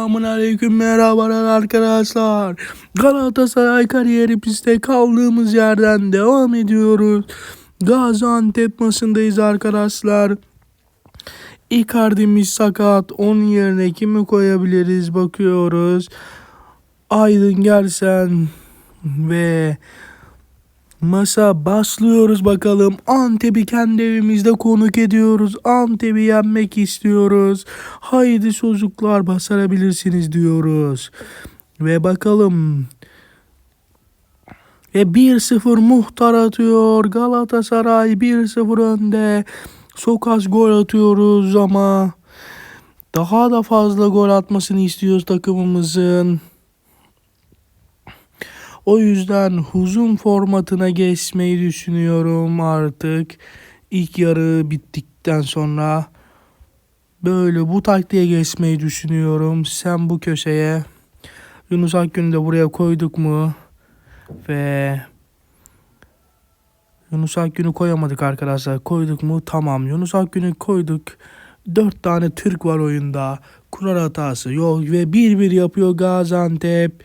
Selamun aleyküm merhabalar arkadaşlar. Galatasaray kariyerimizde kaldığımız yerden devam ediyoruz. Gaziantep maçındayız arkadaşlar. Icardi'miz sakat. Onun yerine kimi koyabiliriz bakıyoruz. Aydın Gelsen ve Masa başlıyoruz bakalım. Antep'i kendi evimizde konuk ediyoruz. Antep'i yenmek istiyoruz. Haydi çocuklar başarabilirsiniz diyoruz. Ve bakalım. Ve 1-0 muhtar atıyor. Galatasaray 1-0 önde. Çok az gol atıyoruz ama daha da fazla gol atmasını istiyoruz takımımızın. O yüzden huzum formatına geçmeyi düşünüyorum artık. İlk yarı bittikten sonra böyle bu taktiğe geçmeyi düşünüyorum. Sen bu köşeye Yunus Akgün'ü de buraya koyduk mu? Ve Yunus Akgün'ü koyamadık arkadaşlar. Koyduk mu? Tamam. Yunus Akgün'ü koyduk. Dört tane Türk var oyunda. Kurar hatası yok ve 1-1 yapıyor Gaziantep.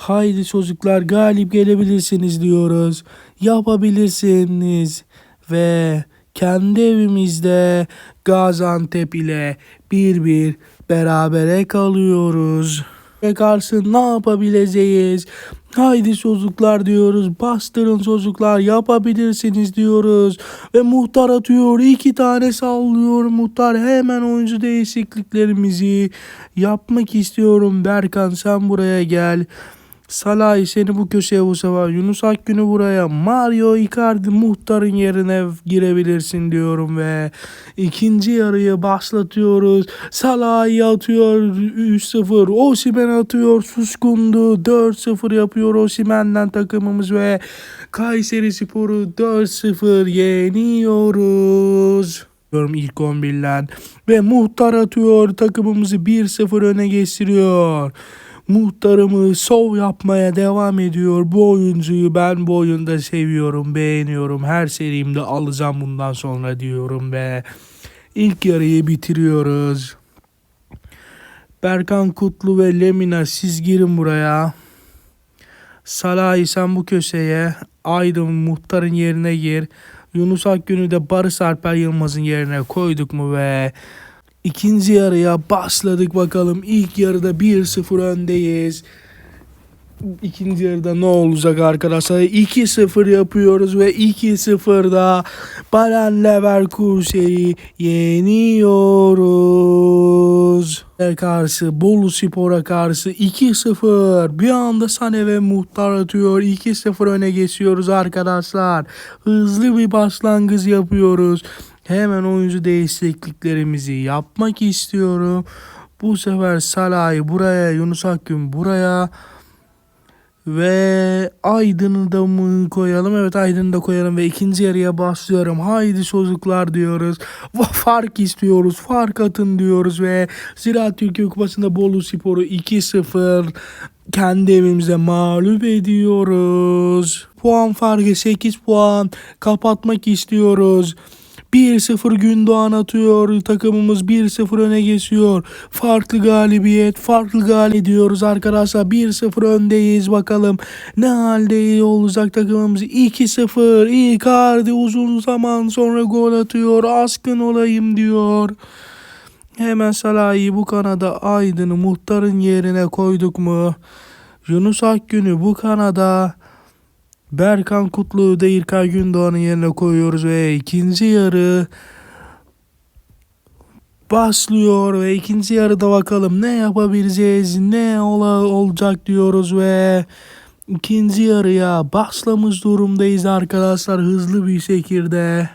Haydi çocuklar galip gelebilirsiniz diyoruz. Yapabilirsiniz. Ve kendi evimizde Gaziantep ile bir bir berabere kalıyoruz. Ve karşı ne yapabileceğiz? Haydi çocuklar diyoruz. Bastırın çocuklar yapabilirsiniz diyoruz. Ve muhtar atıyor. iki tane sallıyor muhtar. Hemen oyuncu değişikliklerimizi yapmak istiyorum. Berkan sen buraya gel. Salah seni bu köşeye bu sefer Yunus Akgün'ü buraya Mario Icardi muhtarın yerine girebilirsin diyorum ve ikinci yarıyı başlatıyoruz. Salah atıyor 3-0 Osimhen atıyor suskundu 4-0 yapıyor Osimhen'den takımımız ve Kayseri Sporu 4-0 yeniyoruz diyorum ilk 11'den ve muhtar atıyor takımımızı 1-0 öne geçiriyor. Muhtarımı şov yapmaya devam ediyor. Bu oyuncuyu ben bu oyunda seviyorum, beğeniyorum. Her serimde alacağım bundan sonra diyorum ve ilk yarıyı bitiriyoruz. Berkan Kutlu ve Lemina siz girin buraya. Salah'ı sen bu köşeye. Aydın muhtarın yerine gir. Yunus Akgün'ü de Barış Alper Yılmaz'ın yerine koyduk mu ve İkinci yarıya başladık bakalım. İlk yarıda 1-0 öndeyiz. İkinci yarıda ne olacak arkadaşlar? 2-0 yapıyoruz ve 2-0'da Bayer Leverkusen'i yeniyoruz. Karşı Bolu Spor'a karşı 2-0. Bir anda Sane ve Muhtar atıyor. 2-0 öne geçiyoruz arkadaşlar. Hızlı bir başlangıç yapıyoruz. Hemen oyuncu değişikliklerimizi yapmak istiyorum. Bu sefer Salah'ı buraya, Yunus Akgün buraya ve Aydın'ı da mı koyalım? Evet Aydın'ı da koyalım ve ikinci yarıya başlıyorum. Haydi çocuklar diyoruz. Fark istiyoruz. Fark atın diyoruz ve Ziraat Türkiye Kupası'nda Bolu Spor'u 2-0 kendi evimize mağlup ediyoruz. Puan farkı 8 puan kapatmak istiyoruz. 1-0 Gündoğan atıyor. Takımımız 1-0 öne geçiyor. Farklı galibiyet, farklı gal ediyoruz arkadaşlar. 1-0 öndeyiz bakalım. Ne halde olacak takımımız? 2-0. Icardi uzun zaman sonra gol atıyor. Askın olayım diyor. Hemen Salah'ı bu kanada Aydın'ı muhtarın yerine koyduk mu? Yunus Akgün'ü bu kanada Berkan Kutlu'yu da İlkay Gündoğan'ın yerine koyuyoruz ve ikinci yarı başlıyor ve ikinci yarıda bakalım ne yapabileceğiz, ne ola, olacak diyoruz ve ikinci yarıya başlamış durumdayız arkadaşlar hızlı bir şekilde.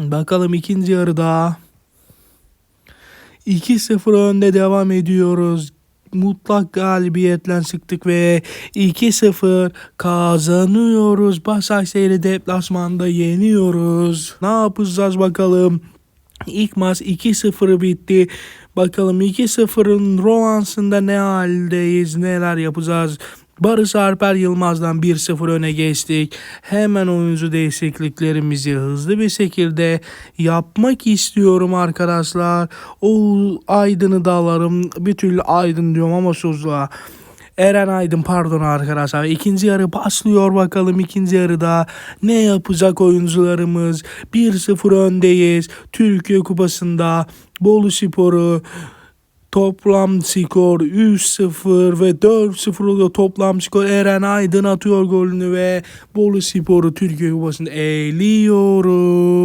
Bakalım ikinci yarıda 2-0 önde devam ediyoruz mutlak galibiyetle çıktık ve 2-0 kazanıyoruz. Başakşehir'i deplasmanda yeniyoruz. Ne yapacağız bakalım. İlk maç 2-0 bitti. Bakalım 2-0'ın rovansında ne haldeyiz, neler yapacağız. Barış Alper Yılmaz'dan 1-0 öne geçtik. Hemen oyuncu değişikliklerimizi hızlı bir şekilde yapmak istiyorum arkadaşlar. O Aydın'ı da alırım. Bir türlü Aydın diyorum ama sözla. Eren Aydın pardon arkadaşlar. İkinci yarı başlıyor bakalım ikinci yarıda. Ne yapacak oyuncularımız? 1-0 öndeyiz. Türkiye Kupası'nda Bolu Spor'u Toplam skor 3-0 ve 4-0 oluyor. Toplam skor Eren Aydın atıyor golünü ve Bolu Spor'u Türkiye Kupası'nda eğliyoruz.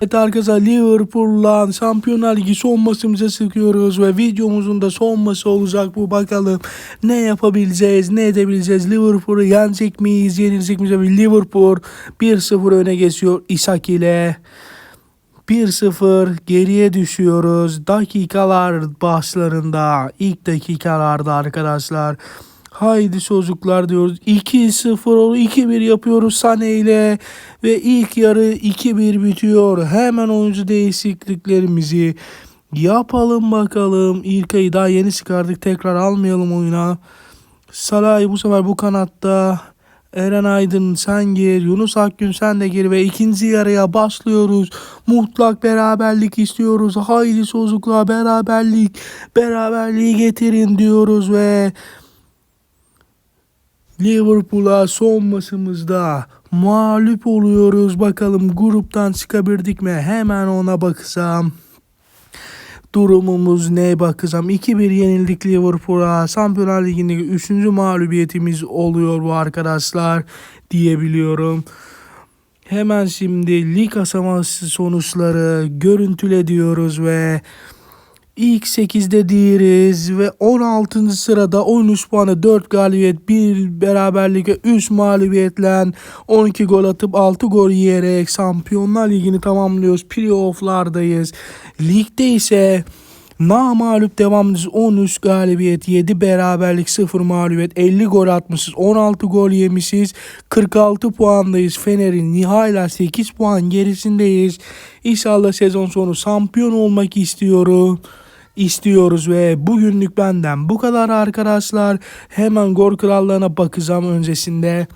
Evet arkadaşlar Liverpool'la Şampiyonlar Ligi son maçımıza sıkıyoruz ve videomuzun da son maçı olacak bu. Bakalım ne yapabileceğiz, ne edebileceğiz. Liverpool'u yenecek miyiz, yenilecek miyiz? Liverpool 1-0 öne geçiyor İshak ile. 1-0 geriye düşüyoruz. Dakikalar başlarında, ilk dakikalarda arkadaşlar. Haydi çocuklar diyoruz. 2-0 oluyor. 2-1 yapıyoruz Sane ile ve ilk yarı 2-1 bitiyor. Hemen oyuncu değişikliklerimizi yapalım bakalım. İlkay'ı daha yeni çıkardık. Tekrar almayalım oyuna. Saray bu sefer bu kanatta. Eren Aydın sen gir, Yunus Akgün sen de gir ve ikinci yarıya başlıyoruz. Mutlak beraberlik istiyoruz. Haydi çocuklar beraberlik, beraberliği getirin diyoruz ve Liverpool'a son maçımızda mağlup oluyoruz. Bakalım gruptan çıkabildik mi? Hemen ona bakacağım. Durumumuz ne bakacağım. 2-1 yenildik Liverpool'a. Şampiyonlar Ligi'ndeki 3. mağlubiyetimiz oluyor bu arkadaşlar diyebiliyorum. Hemen şimdi lig aşaması sonuçları görüntüle diyoruz ve ilk 8'de değiliz ve 16. sırada 13 puanı 4 galibiyet 1 beraberlik ve 3 mağlubiyetle 12 gol atıp 6 gol yiyerek Şampiyonlar Ligi'ni tamamlıyoruz. Playoff'lardayız. Ligde ise Namalup devamımız 13 galibiyet, 7 beraberlik, 0 mağlubiyet, 50 gol atmışız, 16 gol yemişiz, 46 puandayız. Fener'in Nihayla 8 puan gerisindeyiz. İnşallah sezon sonu şampiyon olmak istiyorum istiyoruz ve bugünlük benden bu kadar arkadaşlar. Hemen gol krallığına bakacağım öncesinde.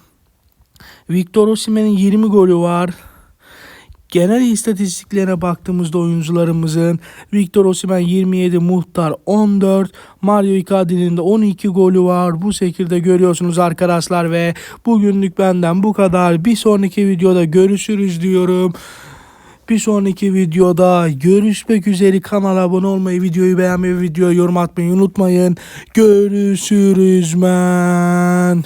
Victor Osimhen'in 20 golü var. Genel istatistiklerine baktığımızda oyuncularımızın Victor Osimhen 27, Muhtar 14, Mario Icardi'nin de 12 golü var. Bu şekilde görüyorsunuz arkadaşlar ve bugünlük benden bu kadar. Bir sonraki videoda görüşürüz diyorum. Bir sonraki videoda görüşmek üzere. Kanala abone olmayı, videoyu beğenmeyi, videoya yorum atmayı unutmayın. Görüşürüz men.